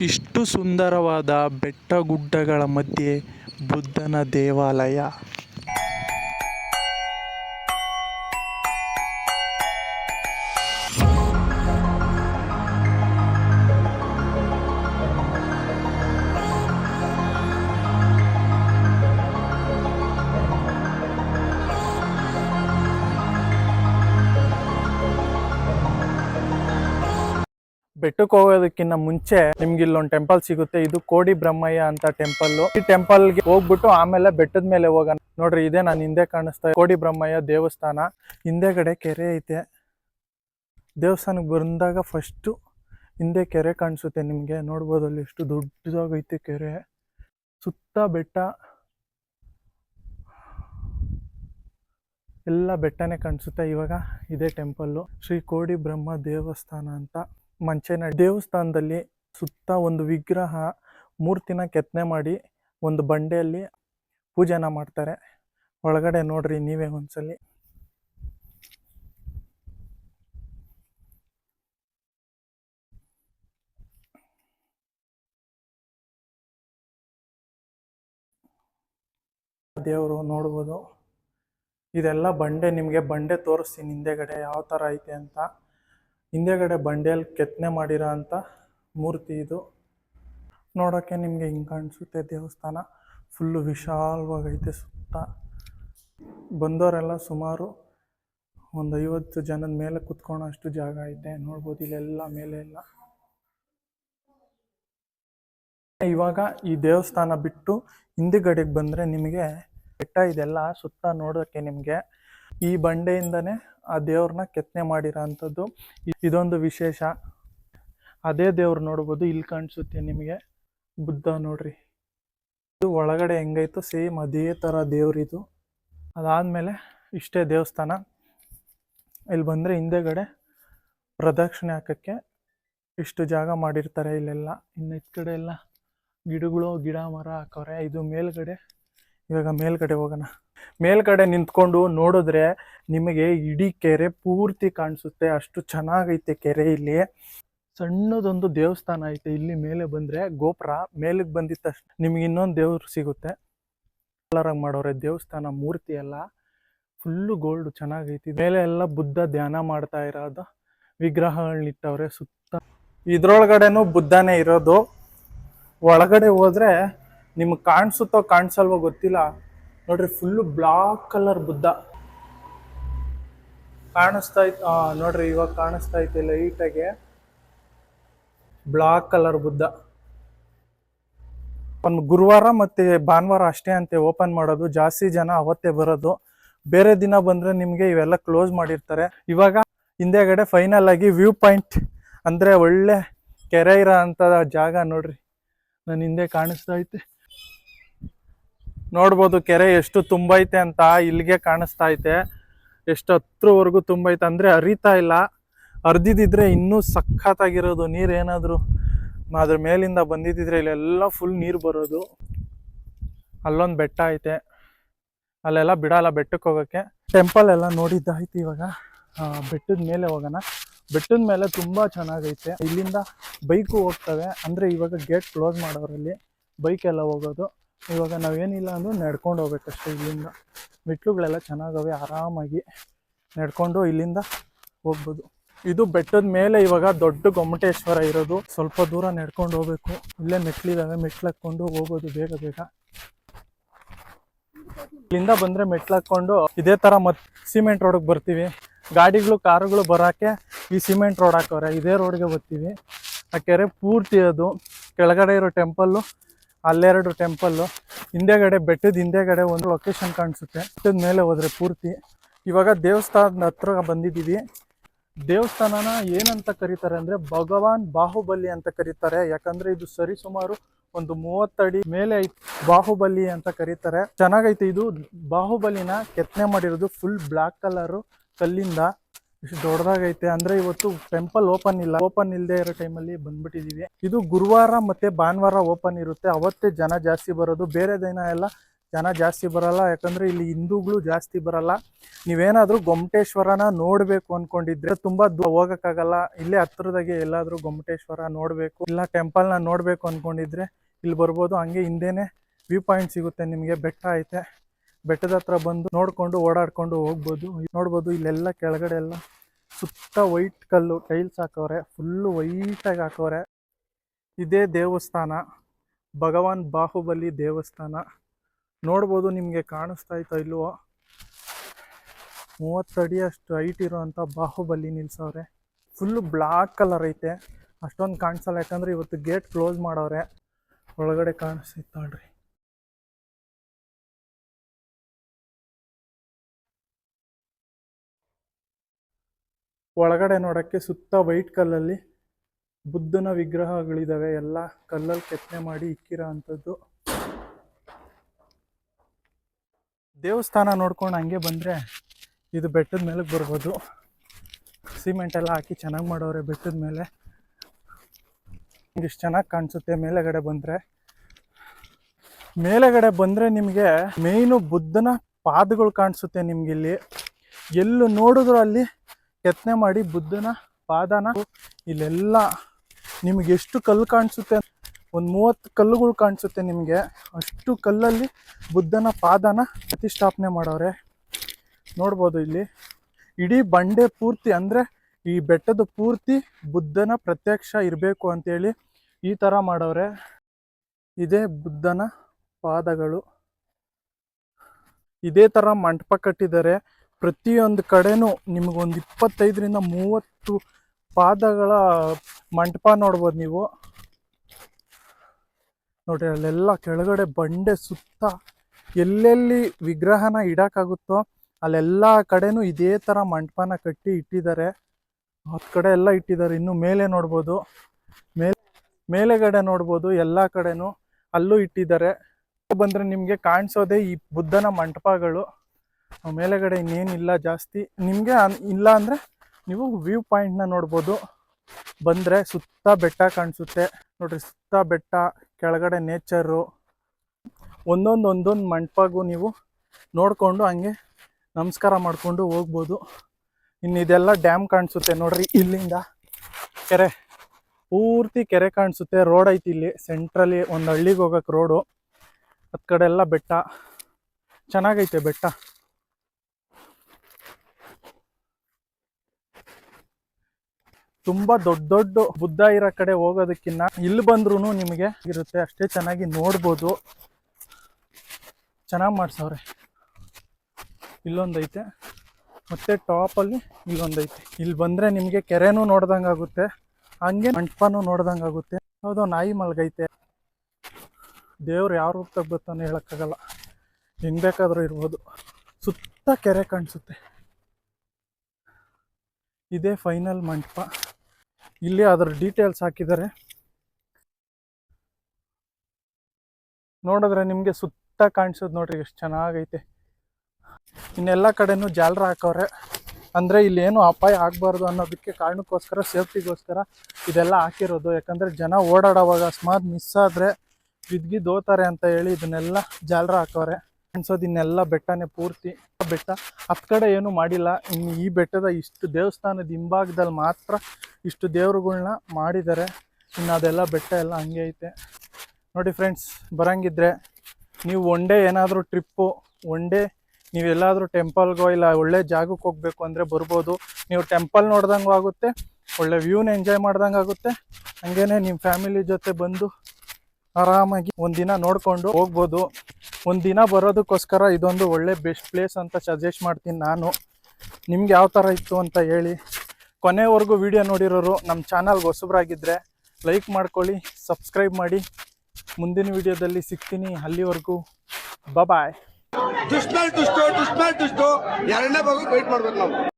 ಇಷ್ಟು ಸುಂದರವಾದ ಬೆಟ್ಟ ಗುಡ್ಡಗಳ ಮಧ್ಯೆ ಬುದ್ಧನ ದೇವಾಲಯ. ಬೆಟ್ಟಕ್ಕೆ ಹೋಗೋದಕ್ಕಿಂತ ಮುಂಚೆ ನಿಮ್ಗೆ ಇಲ್ಲೊಂದು ಟೆಂಪಲ್ ಸಿಗುತ್ತೆ. ಇದು ಕೋಡಿ ಬ್ರಹ್ಮಯ್ಯ ಅಂತ ಟೆಂಪಲ್ ಈ ಟೆಂಪಲ್ಗೆ ಹೋಗ್ಬಿಟ್ಟು ಆಮೇಲೆ ಬೆಟ್ಟದ ಮೇಲೆ ಹೋಗೋಣ. ನೋಡ್ರಿ, ಇದೆ ನಾನು ಹಿಂದೆ ಕಾಣಿಸ್ತಾ ಕೋಡಿ ಬ್ರಹ್ಮಯ್ಯ ದೇವಸ್ಥಾನ. ಹಿಂದೆಗಡೆ ಕೆರೆ ಐತೆ. ದೇವಸ್ಥಾನಕ್ಕೆ ಬಂದಾಗ ಫಸ್ಟು ಹಿಂದೆ ಕೆರೆ ಕಾಣಿಸುತ್ತೆ ನಿಮಗೆ. ನೋಡ್ಬೋದು ಅಲ್ಲಿ ಎಷ್ಟು ದೊಡ್ಡದಾಗೈತೆ ಕೆರೆ. ಸುತ್ತ ಬೆಟ್ಟ. ಎಲ್ಲ ಬೆಟ್ಟನೇ ಕಾಣಿಸುತ್ತೆ ಇವಾಗ. ಇದೇ ಟೆಂಪಲ್ಲು ಶ್ರೀ ಕೋಡಿ ಬ್ರಹ್ಮ ದೇವಸ್ಥಾನ ಅಂತ. ಮಂಚೇನ ದೇವಸ್ಥಾನದಲ್ಲಿ ಸುತ್ತ ಒಂದು ವಿಗ್ರಹ ಮೂರ್ತಿನ ಕೆತ್ತನೆ ಮಾಡಿ ಒಂದು ಬಂಡೆಯಲ್ಲಿ ಪೂಜೆನ ಮಾಡ್ತಾರೆ. ಒಳಗಡೆ ನೋಡ್ರಿ ನೀವೇ ಒಂದ್ಸಲಿ. ದೇವರು ನೋಡ್ಬೋದು. ಇದೆಲ್ಲ ಬಂಡೆ, ನಿಮಗೆ ಬಂಡೆ ತೋರಿಸ್ತೀನಿ ಹಿಂದೆಗಡೆ ಯಾವ ಥರ ಐತೆ ಅಂತ. ಹಿಂದೆಗಡೆ ಬಂಡೆಯಲ್ಲಿ ಕೆತ್ತನೆ ಮಾಡಿರೋ ಅಂಥ ಮೂರ್ತಿ ಇದು. ನೋಡೋಕ್ಕೆ ನಿಮಗೆ ಹಿಂಗೆ ಕಾಣಿಸುತ್ತೆ ದೇವಸ್ಥಾನ. ಫುಲ್ಲು ವಿಶಾಲವಾಗೈತೆ ಸುತ್ತ. ಬಂದವರೆಲ್ಲ ಸುಮಾರು ಒಂದು ಐವತ್ತು ಜನದ ಮೇಲೆ ಕುತ್ಕೊಳ್ಳೋ ಅಷ್ಟು ಜಾಗ ಐತೆ. ನೋಡ್ಬೋದು ಇಲ್ಲೆಲ್ಲ ಮೇಲೆ ಎಲ್ಲ. ಇವಾಗ ಈ ದೇವಸ್ಥಾನ ಬಿಟ್ಟು ಹಿಂದೆಗಡೆಗೆ ಬಂದರೆ ನಿಮಗೆ ಬೆಟ್ಟ ಇದೆಲ್ಲ ಸುತ್ತ ನೋಡೋಕ್ಕೆ ನಿಮಗೆ ಈ ಬಂಡೆಯಿಂದನೇ ಆ ದೇವ್ರನ್ನ ಕೆತ್ತನೆ ಮಾಡಿರೋ ಅಂಥದ್ದು ಇದೊಂದು ವಿಶೇಷ. ಅದೇ ದೇವ್ರು ನೋಡ್ಬೋದು, ಇಲ್ಲಿ ಕಾಣಿಸುತ್ತೆ ನಿಮಗೆ. ಬುದ್ಧ ನೋಡ್ರಿ. ಇದು ಒಳಗಡೆ ಹೆಂಗೈತೋ ಸೇಮ್ ಅದೇ ಥರ ದೇವ್ರಿದು ಅದಾದಮೇಲೆ ಇಷ್ಟೇ ದೇವಸ್ಥಾನ. ಇಲ್ಲಿ ಬಂದರೆ ಹಿಂದೆಗಡೆ ಪ್ರದಕ್ಷಿಣೆ ಹಾಕೋಕ್ಕೆ ಇಷ್ಟು ಜಾಗ ಮಾಡಿರ್ತಾರೆ ಇಲ್ಲೆಲ್ಲ. ಇನ್ನು ಈ ಕಡೆ ಎಲ್ಲ ಗಿಡಗಳು, ಗಿಡ ಮರ ಹಾಕವ್ರೆ ಇದು ಮೇಲ್ಗಡೆ ಇವಾಗ ಮೇಲ್ಗಡೆ ಹೋಗೋಣ. ಮೇಲ್ಗಡೆ ನಿಂತ್ಕೊಂಡು ನೋಡಿದ್ರೆ ನಿಮಗೆ ಇಡೀ ಕೆರೆ ಪೂರ್ತಿ ಕಾಣಿಸುತ್ತೆ, ಅಷ್ಟು ಚೆನ್ನಾಗೈತೆ ಕೆರೆ ಇಲ್ಲಿ. ಸಣ್ಣದೊಂದು ದೇವಸ್ಥಾನ ಐತೆ, ಇಲ್ಲಿ ಮೇಲೆ ಬಂದರೆ ಗೋಪುರ ಮೇಲಕ್ಕೆ ಬಂದಿದ್ದ ತಕ್ಷಣ ನಿಮಗೆ ಇನ್ನೊಂದು ದೇವ್ರು ಸಿಗುತ್ತೆ. ಕಲರಾಗಿ ಮಾಡೋರೆ, ದೇವಸ್ಥಾನ ಮೂರ್ತಿ ಎಲ್ಲ ಫುಲ್ಲು ಗೋಲ್ಡ್ ಚೆನ್ನಾಗೈತಿ. ಮೇಲೆ ಎಲ್ಲ ಬುದ್ಧ ಧ್ಯಾನ ಮಾಡ್ತಾ ಇರೋದು ವಿಗ್ರಹಗಳನ್ನಿಟ್ಟವ್ರೆ ಸುತ್ತ. ಇದ್ರೊಳಗಡೆನೂ ಬುದ್ಧನೇ ಇರೋದು. ಒಳಗಡೆ ಹೋದ್ರೆ ನಿಮ್ಗೆ ಕಾಣಿಸುತ್ತೋ ಕಾಣಿಸಲ್ವೋ ಗೊತ್ತಿಲ್ಲ. ನೋಡ್ರಿ ಫುಲ್ಲು ಬ್ಲಾಕ್ ಕಲರ್ ಬುದ್ಧ. ಕಾಣಿಸ್ತಾ ಇತ್ತು ನೋಡ್ರಿ ಇವಾಗ ಕಾಣಿಸ್ತಾ ಐತೆ ಲೈಟಾಗೆ ಬ್ಲಾಕ್ ಕಲರ್ ಬುದ್ಧ. ಒಂದು ಗುರುವಾರ ಮತ್ತೆ ಭಾನುವಾರ ಅಷ್ಟೇ ಅಂತೆ ಓಪನ್ ಮಾಡೋದು. ಜಾಸ್ತಿ ಜನ ಅವತ್ತೇ ಬರೋದು. ಬೇರೆ ದಿನ ಬಂದ್ರೆ ನಿಮಗೆ ಇವೆಲ್ಲ ಕ್ಲೋಸ್ ಮಾಡಿರ್ತಾರೆ. ಇವಾಗ ಹಿಂದೆಗಡೆ ಫೈನಲ್ ಆಗಿ ವ್ಯೂ ಪಾಯಿಂಟ್ ಅಂದ್ರೆ ಒಳ್ಳೆ ಕೆರೆ ಇರೋ ಅಂತ ಜಾಗ ನೋಡ್ರಿ. ನಾನು ಹಿಂದೆ ಕಾಣಿಸ್ತಾ ಐತೆ. ನೋಡ್ಬೋದು ಕೆರೆ ಎಷ್ಟು ತುಂಬೈತೆ ಅಂತ ಇಲ್ಲಿಗೆ ಕಾಣಿಸ್ತಾ ಐತೆ ಎಷ್ಟು ಹತ್ರವರೆಗೂ ತುಂಬೈತೆ ಅಂದರೆ ಹರಿತಾ ಇಲ್ಲ. ಹರಿದಿದ್ರೆ ಇನ್ನೂ ಸಖತ್ತಾಗಿರೋದು ನೀರು ಏನಾದರೂ? ಅದ್ರ ಮೇಲಿಂದ ಬಂದಿದ್ದಿದ್ರೆ ಇಲ್ಲೆಲ್ಲ ಫುಲ್ ನೀರು ಬರೋದು. ಅಲ್ಲೊಂದು ಬೆಟ್ಟ ಐತೆ. ಅಲ್ಲೆಲ್ಲ ಬಿಡಲ್ಲ ಬೆಟ್ಟಕ್ಕೆ ಹೋಗೋಕ್ಕೆ. ಟೆಂಪಲ್ ಎಲ್ಲ ನೋಡಿದ್ದಾಯ್ತು ಇವಾಗ. ಬೆಟ್ಟದ ಮೇಲೆ ಹೋಗೋಣ. ಬೆಟ್ಟದ ಮೇಲೆ ತುಂಬ ಚೆನ್ನಾಗೈತೆ. ಇಲ್ಲಿಂದ ಬೈಕು ಹೋಗ್ತವೆ. ಅಂದರೆ ಇವಾಗ ಗೇಟ್ ಕ್ಲೋಸ್ ಮಾಡೋರಲ್ಲಿ ಬೈಕೆಲ್ಲ ಹೋಗೋದು. ಇವಾಗ ನಾವೇನಿಲ್ಲ ಅಂದರೂ ನಡ್ಕೊಂಡು ಹೋಗ್ಬೇಕಷ್ಟೇ ಇಲ್ಲಿಂದ. ಮೆಟ್ಲುಗಳೆಲ್ಲ ಚೆನ್ನಾಗವೆ, ಆರಾಮಾಗಿ ನಡ್ಕೊಂಡು ಇಲ್ಲಿಂದ ಹೋಗ್ಬೋದು. ಇದು ಬೆಟ್ಟದ ಮೇಲೆ ಇವಾಗ ದೊಡ್ಡ ಗೊಮ್ಮಟೇಶ್ವರ ಇರೋದು. ಸ್ವಲ್ಪ ದೂರ ನಡ್ಕೊಂಡು ಹೋಗ್ಬೇಕು. ಇಲ್ಲೇ ಮೆಟ್ಲಿದಾವೆ ಮೆಟ್ಲು ಹಾಕ್ಕೊಂಡು ಹೋಗೋದು ಬೇಗ ಬೇಗ. ಇಲ್ಲಿಂದ ಬಂದ್ರೆ ಮೆಟ್ಲು ಹಾಕ್ಕೊಂಡು ಇದೇ ತರ ಮತ್ ಸಿಮೆಂಟ್ ರೋಡಿಗೆ ಬರ್ತೀವಿ. ಗಾಡಿಗಳು, ಕಾರುಗಳು ಬರೋಕ್ಕೆ ಈ ಸಿಮೆಂಟ್ ರೋಡ್ ಹಾಕವ್ರೆ. ಇದೇ ರೋಡ್ಗೆ ಬರ್ತೀವಿ. ಆ ಕೆರೆ ಪೂರ್ತಿ ಅದು. ಕೆಳಗಡೆ ಇರೋ ಟೆಂಪಲ್ಲು ಅಲ್ಲೆರಡು ಟೆಂಪಲ್ಲು ಹಿಂದೆಗಡೆ ಬೆಟ್ಟದ ಹಿಂದೆಗಡೆ ಒಂದು ಲೊಕೇಶನ್ ಕಾಣಿಸುತ್ತೆ. ಬೆಟ್ಟದ ಮೇಲೆ ಹೋದ್ರೆ ಪೂರ್ತಿ. ಇವಾಗ ದೇವಸ್ಥಾನದ ಹತ್ರ ಬಂದಿದ್ದೀವಿ. ದೇವಸ್ಥಾನನ ಏನಂತ ಕರೀತಾರೆ ಅಂದ್ರೆ ಭಗವಾನ್ ಬಾಹುಬಲಿ ಅಂತ ಕರೀತಾರೆ. ಯಾಕಂದ್ರೆ ಇದು ಸರಿ ಸುಮಾರು ಒಂದು ಮೂವತ್ತಡಿ ಮೇಲೆ ಬಾಹುಬಲಿ ಅಂತ ಕರೀತಾರೆ. ಚೆನ್ನಾಗೈತೆ ಇದು. ಬಾಹುಬಲಿನ ಕೆತ್ತನೆ ಮಾಡಿರೋದು ಫುಲ್ ಬ್ಲಾಕ್ ಕಲರು ಕಲ್ಲಿಂದ. ಇಷ್ಟು ದೊಡ್ಡದಾಗೈತೆ ಅಂದ್ರೆ ಇವತ್ತು ಟೆಂಪಲ್ ಓಪನ್ ಇಲ್ಲ. ಓಪನ್ ಇಲ್ಲದೆ ಇರೋ ಟೈಮಲ್ಲಿ ಬಂದ್ಬಿಟ್ಟಿದೀವಿ. ಇದು ಗುರುವಾರ ಮತ್ತೆ ಭಾನುವಾರ ಓಪನ್ ಇರುತ್ತೆ. ಅವತ್ತೇ ಜನ ಜಾಸ್ತಿ ಬರೋದು. ಬೇರೆ ದಿನ ಎಲ್ಲ ಜನ ಜಾಸ್ತಿ ಬರಲ್ಲ. ಯಾಕಂದ್ರೆ ಇಲ್ಲಿ ಹಿಂದೂಗಳು ಜಾಸ್ತಿ ಬರಲ್ಲ. ನೀವೇನಾದ್ರೂ ಗೊಮ್ಮಟೇಶ್ವರನ ನೋಡ್ಬೇಕು ಅನ್ಕೊಂಡಿದ್ರೆ ತುಂಬಾ ಹೋಗಕ್ಕಾಗಲ್ಲ. ಇಲ್ಲೇ ಹತ್ರದಾಗೆ ಎಲ್ಲಾದ್ರೂ ಗೊಮ್ಮಟೇಶ್ವರ ನೋಡ್ಬೇಕು. ಇಲ್ಲ ಟೆಂಪಲ್ನ ನೋಡ್ಬೇಕು ಅನ್ಕೊಂಡಿದ್ರೆ ಇಲ್ಲಿ ಬರ್ಬೋದು. ಹಂಗೆ ಹಿಂದೆನೆ ವ್ಯೂ ಪಾಯಿಂಟ್ ಸಿಗುತ್ತೆ ನಿಮಗೆ. ಬೆಟ್ಟ ಐತೆ. ಬೆಟ್ಟದ ಹತ್ರ ಬಂದು ನೋಡ್ಕೊಂಡು ಓಡಾಡ್ಕೊಂಡು ಹೋಗ್ಬೋದು. ನೋಡ್ಬೋದು ಇಲ್ಲೆಲ್ಲ ಕೆಳಗಡೆ ಎಲ್ಲ ಸುತ್ತ ವೈಟ್ ಕಲ್ಲು ಟೈಲ್ಸ್ ಹಾಕವ್ರೆ ಫುಲ್ಲು ವೈಟಾಗಿ ಹಾಕವ್ರೆ. ಇದೇ ದೇವಸ್ಥಾನ, ಭಗವಾನ್ ಬಾಹುಬಲಿ ದೇವಸ್ಥಾನ. ನೋಡ್ಬೋದು ನಿಮಗೆ ಕಾಣಿಸ್ತಾ ಇತ್ತೋ ಇಲ್ವೋ? ಮೂವತ್ತಡಿ ಅಷ್ಟು ಹೈಟ್ ಇರೋವಂಥ ಬಾಹುಬಲಿ ನಿಲ್ಸವ್ರೆ. ಫುಲ್ಲು ಬ್ಲಾಕ್ ಕಲರ್ ಐತೆ. ಅಷ್ಟೊಂದು ಕಾಣಿಸಲ್ಲ, ಯಾಕಂದರೆ ಇವತ್ತು ಗೇಟ್ ಕ್ಲೋಸ್ ಮಾಡವ್ರೆ. ಒಳಗಡೆ ಕಾಣಿಸ್ತಾ ನೋಡ್ರಿ. ಒಳಗಡೆ ನೋಡೋಕ್ಕೆ ಸುತ್ತ ವೈಟ್ ಕಲ್ಲಲ್ಲಿ ಬುದ್ಧನ ವಿಗ್ರಹಗಳಿದಾವೆ. ಎಲ್ಲ ಕಲ್ಲಲ್ಲಿ ಕೆತ್ತನೆ ಮಾಡಿ ಇಕ್ಕಿರೋ ಅಂಥದ್ದು. ದೇವಸ್ಥಾನ ನೋಡ್ಕೊಂಡು ಹಂಗೆ ಬಂದರೆ ಇದು ಬೆಟ್ಟದ ಮೇಲೆ ಬರ್ಬೋದು. ಸಿಮೆಂಟ್ ಎಲ್ಲ ಹಾಕಿ ಚೆನ್ನಾಗಿ ಮಾಡೋರೆ ಬೆಟ್ಟದ ಮೇಲೆ. ಇಷ್ಟು ಚೆನ್ನಾಗಿ ಕಾಣಿಸುತ್ತೆ ಮೇಲೆಗಡೆ ಬಂದರೆ. ಮೇಲೆಗಡೆ ಬಂದರೆ ನಿಮಗೆ ಮೇಯ್ನು ಬುದ್ಧನ ಪಾದಗಳು ಕಾಣಿಸುತ್ತೆ ನಿಮ್ಗೆ ಇಲ್ಲಿ ಎಲ್ಲೂ ನೋಡಿದ್ರು ಅಲ್ಲಿ ಕೆತ್ತನೆ ಮಾಡಿ ಬುದ್ಧನ, ಪಾದನ, ಇಲ್ಲೆಲ್ಲ ನಿಮ್ಗೆ ಎಷ್ಟು ಕಲ್ಲು ಕಾಣಿಸುತ್ತೆ, ಒಂದು ಮೂವತ್ತು ಕಲ್ಲುಗಳು ಕಾಣಿಸುತ್ತೆ ನಿಮಗೆ, ಅಷ್ಟು ಕಲ್ಲಲ್ಲಿ ಬುದ್ಧನ, ಪಾದನ ಪ್ರತಿಷ್ಠಾಪನೆ ಮಾಡವ್ರೆ ನೋಡ್ಬೋದು ಇಲ್ಲಿ, ಇಡೀ ಬಂಡೆ ಪೂರ್ತಿ ಅಂದರೆ ಈ ಬೆಟ್ಟದ ಪೂರ್ತಿ ಬುದ್ಧನ ಪ್ರತ್ಯಕ್ಷ ಇರಬೇಕು ಅಂತೇಳಿ ಈ ಥರ ಮಾಡವ್ರೆ ಇದೇ ಬುದ್ಧನ ಪಾದಗಳು. ಇದೇ ಥರ ಮಂಟಪ ಕಟ್ಟಿದ್ದಾರೆ. ಪ್ರತಿಯೊಂದು ಕಡೆನೂ ನಿಮಗೊಂದು ಇಪ್ಪತ್ತೈದರಿಂದ ಮೂವತ್ತು ಪಾದಗಳ ಮಂಟಪ ನೋಡ್ಬೋದು ನೀವು. ನೋಡಿ ಅಲ್ಲೆಲ್ಲ ಕೆಳಗಡೆ ಬಂಡೆ ಸುತ್ತ ಎಲ್ಲೆಲ್ಲಿ ವಿಗ್ರಹನ ಇಡೋಕ್ಕಾಗುತ್ತೋ ಅಲ್ಲೆಲ್ಲ ಕಡೆನೂ ಇದೇ ಥರ ಮಂಟಪನ ಕಟ್ಟಿ ಇಟ್ಟಿದ್ದಾರೆ. ಹತ್ತು ಕಡೆ ಎಲ್ಲ ಇಟ್ಟಿದ್ದಾರೆ. ಇನ್ನು ಮೇಲೆ ನೋಡ್ಬೋದು. ಮೇಲೆ, ಮೇಲೆಗಡೆ ನೋಡ್ಬೋದು. ಎಲ್ಲ ಕಡೆನೂ ಅಲ್ಲೂ ಇಟ್ಟಿದ್ದಾರೆ. ಬಂದರೆ ನಿಮಗೆ ಕಾಣಿಸೋದೇ ಈ ಬುದ್ಧನ ಮಂಟಪಗಳು. ಮೇಲೆಗಡೆ ಇನ್ನೇನಿಲ್ಲ ಜಾಸ್ತಿ. ನಿಮಗೆ ಇಲ್ಲ ಅಂದರೆ ನೀವು ವ್ಯೂ ಪಾಯಿಂಟ್ನ ನೋಡ್ಬೋದು. ಬಂದರೆ ಸುತ್ತ ಬೆಟ್ಟ ಕಾಣಿಸುತ್ತೆ. ನೋಡಿರಿ ಸುತ್ತ ಬೆಟ್ಟ, ಕೆಳಗಡೆ ನೇಚರು ಒಂದೊಂದು ಒಂದೊಂದು ಮಂಟಪಗೂ ನೀವು ನೋಡಿಕೊಂಡು ಹಂಗೆ ನಮಸ್ಕಾರ ಮಾಡಿಕೊಂಡು ಹೋಗ್ಬೋದು. ಇನ್ನು ಇದೆಲ್ಲ ಡ್ಯಾಮ್ ಕಾಣಿಸುತ್ತೆ ನೋಡ್ರಿ ಇಲ್ಲಿಂದ. ಕೆರೆ, ಪೂರ್ತಿ ಕೆರೆ ಕಾಣಿಸುತ್ತೆ. ರೋಡ್ ಐತಿ ಇಲ್ಲಿ. ಸೆಂಟ್ರಲ್ಲಿ ಒಂದು ಹಳ್ಳಿಗೆ ಹೋಗೋಕೆ ರೋಡು ಹತ್ತು ಕಡೆ ಎಲ್ಲ ಬೆಟ್ಟ. ಚೆನ್ನಾಗೈತೆ ಬೆಟ್ಟ. ತುಂಬಾ ದೊಡ್ಡ ದೊಡ್ಡ ಬುದ್ಧ ಇರೋ ಕಡೆ ಹೋಗೋದಕ್ಕಿಂತ ಇಲ್ಲಿ ಬಂದ್ರು ನಿಮಗೆ ಇರುತ್ತೆ. ಅಷ್ಟೇ ಚೆನ್ನಾಗಿ ನೋಡ್ಬೋದು. ಚೆನ್ನಾಗಿ ಮಾಡ್ಸವ್ರೆ. ಇಲ್ಲೊಂದೈತೆ. ಮತ್ತೆ ಟಾಪಲ್ಲಿ ಇಲ್ಲೊಂದೈತೆ. ಇಲ್ಲಿ ಬಂದರೆ ನಿಮಗೆ ಕೆರೆನೂ ನೋಡ್ದಂಗೆ ಆಗುತ್ತೆ. ಹಂಗೆ ಮಂಟಪನೂ ನೋಡ್ದಂಗೆ ಆಗುತ್ತೆ. ಹೌದು, ನಾಯಿ ಮಲ್ಗೈತೆ. ದೇವ್ರು ಯಾವ ರೂಪದಾಗ ಬರ್ತಾನೆ ಹೇಳೋಕ್ಕಾಗಲ್ಲ. ಹೆಂಗ್ ಬೇಕಾದರೂ ಇರ್ಬೋದು. ಸುತ್ತ ಕೆರೆ ಕಾಣಿಸುತ್ತೆ. ಇದೇ ಫೈನಲ್ ಮಂಟಪ. ಇಲ್ಲಿ ಅದರ ಡೀಟೇಲ್ಸ್ ಹಾಕಿದ್ದಾರೆ. ನೋಡಿದ್ರೆ ನಿಮಗೆ ಸುತ್ತ ಕಾಣಿಸೋದು ನೋಡ್ರಿ, ಎಷ್ಟು ಚೆನ್ನಾಗೈತೆ. ಇನ್ನೆಲ್ಲ ಕಡೆನೂ ಜಾಲರ ಹಾಕವ್ರೆ. ಅಂದರೆ ಇಲ್ಲಿ ಏನು ಅಪಾಯ ಆಗಬಾರ್ದು ಅನ್ನೋದಕ್ಕೆ ಕಾರಣಕ್ಕೋಸ್ಕರ, ಸೇಫ್ಟಿಗೋಸ್ಕರ ಇದೆಲ್ಲ ಹಾಕಿರೋದು. ಯಾಕಂದರೆ ಜನ ಓಡಾಡೋವಾಗ ಅಕಸ್ಮಾತ್ ಮಿಸ್ ಆದರೆ ಬಿದ್ಗಿದ್ದು ಹೋತಾರೆ ಅಂತ ಹೇಳಿ ಇದನ್ನೆಲ್ಲ ಜಾಲರ ಹಾಕವ್ರೆ. ಅನ್ಸೋದು ಇನ್ನೆಲ್ಲ ಬೆಟ್ಟನೇ ಪೂರ್ತಿ. ಬೆಟ್ಟ. ಹತ್ತು ಕಡೆ ಏನು ಮಾಡಿಲ್ಲ. ಇನ್ನು ಈ ಬೆಟ್ಟದ ಇಷ್ಟು ದೇವಸ್ಥಾನದ ಹಿಂಭಾಗದಲ್ಲಿ ಮಾತ್ರ ಇಷ್ಟು ದೇವ್ರುಗಳ್ನ ಮಾಡಿದ್ದಾರೆ ಇನ್ನು ಅದೆಲ್ಲ ಬೆಟ್ಟ ಎಲ್ಲ ಹಂಗೆ ಐತೆ. ನೋಡಿ ಫ್ರೆಂಡ್ಸ್, ಬರಂಗಿದ್ರೆ ನೀವು ಒನ್ ಡೇ ಏನಾದರೂ ಟ್ರಿಪ್ಪು, ಒನ್ ಡೇ ನೀವೆಲ್ಲಾದರೂ ಟೆಂಪಲ್ಗೋ ಇಲ್ಲ ಒಳ್ಳೆ ಜಾಗಕ್ಕೆ ಹೋಗಬೇಕು ಅಂದರೆ ಬರ್ಬೋದು. ನೀವು ಟೆಂಪಲ್ ನೋಡ್ದಂಗೂ ಆಗುತ್ತೆ, ಒಳ್ಳೆ ವ್ಯೂನ ಎಂಜಾಯ್ ಮಾಡ್ದಂಗೆ ಆಗುತ್ತೆ ಹಂಗೇ ನಿಮ್ಮ ಫ್ಯಾಮಿಲಿ ಜೊತೆ ಬಂದು ಆರಾಮಾಗಿ ಒಂದಿನ ನೋಡಿಕೊಂಡು ಹೋಗ್ಬೋದು. ಒಂದಿನ ದಿನ ಬರೋದಕ್ಕೋಸ್ಕರ ಇದೊಂದು ಒಳ್ಳೆ ಬೆಸ್ಟ್ ಪ್ಲೇಸ್ ಅಂತ ಸಜೆಸ್ಟ್ ಮಾಡ್ತೀನಿ ನಾನು. ನಿಮ್ಗೆ ಯಾವ ಥರ ಇತ್ತು ಅಂತ ಹೇಳಿ. ಕೊನೆವರೆಗೂ ವಿಡಿಯೋ ನೋಡಿರೋರು ನಮ್ಮ ಚಾನಲ್ಗೆ ಹೊಸಬ್ರಾಗಿದ್ದರೆ ಲೈಕ್ ಮಾಡ್ಕೊಳ್ಳಿ, ಸಬ್ಸ್ಕ್ರೈಬ್ ಮಾಡಿ. ಮುಂದಿನ ವಿಡಿಯೋದಲ್ಲಿ ಸಿಗ್ತೀನಿ ಅಲ್ಲಿವರೆಗೂ. ಬಾಯ್ ದುಷ್ಟ ದುಷ್ಟೋ ದುಷ್ಟ. ದುಷ್ಟೋ ಎರಡನೇ ಬಗ್ಗೆ ಮಾಡ್ಬೇಕು ನಾವು.